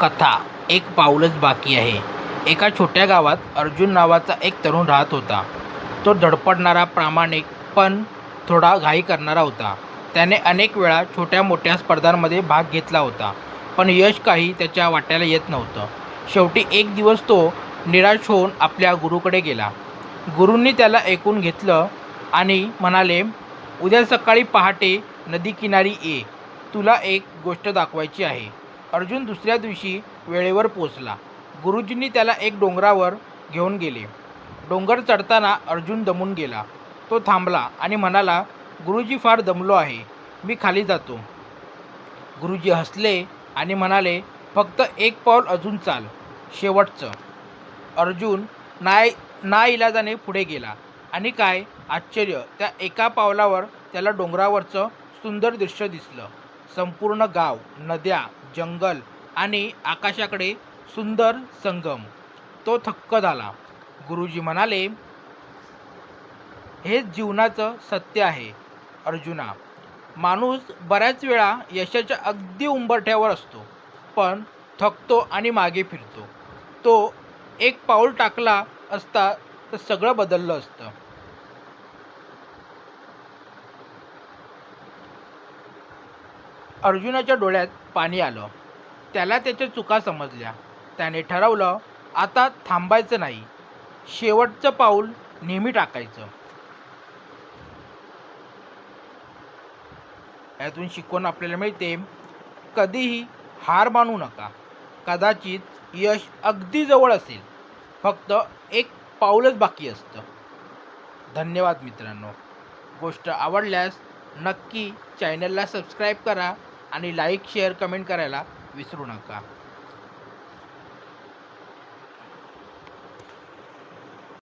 कथा एक पाऊलच बाकी आहे. एका छोट्या गावात अर्जुन नावाचा एक तरुण राहत होता. तो धडपडणारा प्रामाणिक पण थोडा घाई करणारा होता. त्याने अनेक वेळा छोट्या मोठ्या स्पर्धांमध्ये भाग घेतला होता पण यश काही त्याच्या वाट्याला येत नव्हतं. शेवटी एक दिवस तो निराश होऊन आपल्या गुरुकडे गेला. गुरूंनी त्याला ऐकून घेतलं आणि म्हणाले उद्या सकाळी पहाटे नदीकिनारी ये. तुला एक गोष्ट दाखवायची आहे. अर्जुन दुसऱ्या दिवशी वेळेवर पोचला गुरुजींनी त्याला एक डोंगरावर घेऊन गेले. डोंगर चढताना अर्जुन दमून गेला. तो थांबला आणि म्हणाला गुरुजी फार दमलो आहे. मी खाली जातो. गुरुजी हसले आणि म्हणाले फक्त एक पाऊल अजून चाल. शेवटचं. अर्जुन नाय ना इलाजाने पुढे गेला आणि काय आश्चर्य त्या एका पावलावर त्याला डोंगरावरचं सुंदर दृश्य दिसलं. संपूर्ण गाव नद्या जंगल आणि आकाशाकडे सुंदर संगम. तो थक्क झाला. गुरुजी म्हणाले हेच जीवनाचं सत्य आहे अर्जुना. माणूस बऱ्याच वेळा यशाच्या अगदी उंबरठ्यावर असतो पण थकतो आणि मागे फिरतो. तो एक पाऊल टाकला असता तर सगळं बदललं असतं. अर्जुनाच्या डोळ्यात पाणी आलं. त्याला त्याच्या चुका समजल्या. त्याने ठरवलं आता थांबायचं नाही. शेवटचं पाऊल नेहमी टाकायचं. यातून शिकवण आपल्याला मिळते कधीही हार मानू नका. कदाचित यश अगदी जवळ असेल. फक्त एक पाऊलच बाकी असतं. धन्यवाद मित्रांनो. गोष्ट आवडल्यास नक्की चॅनलला सबस्क्राईब करा. आणि लाईक शेअर कमेंट करायला विसरू नका.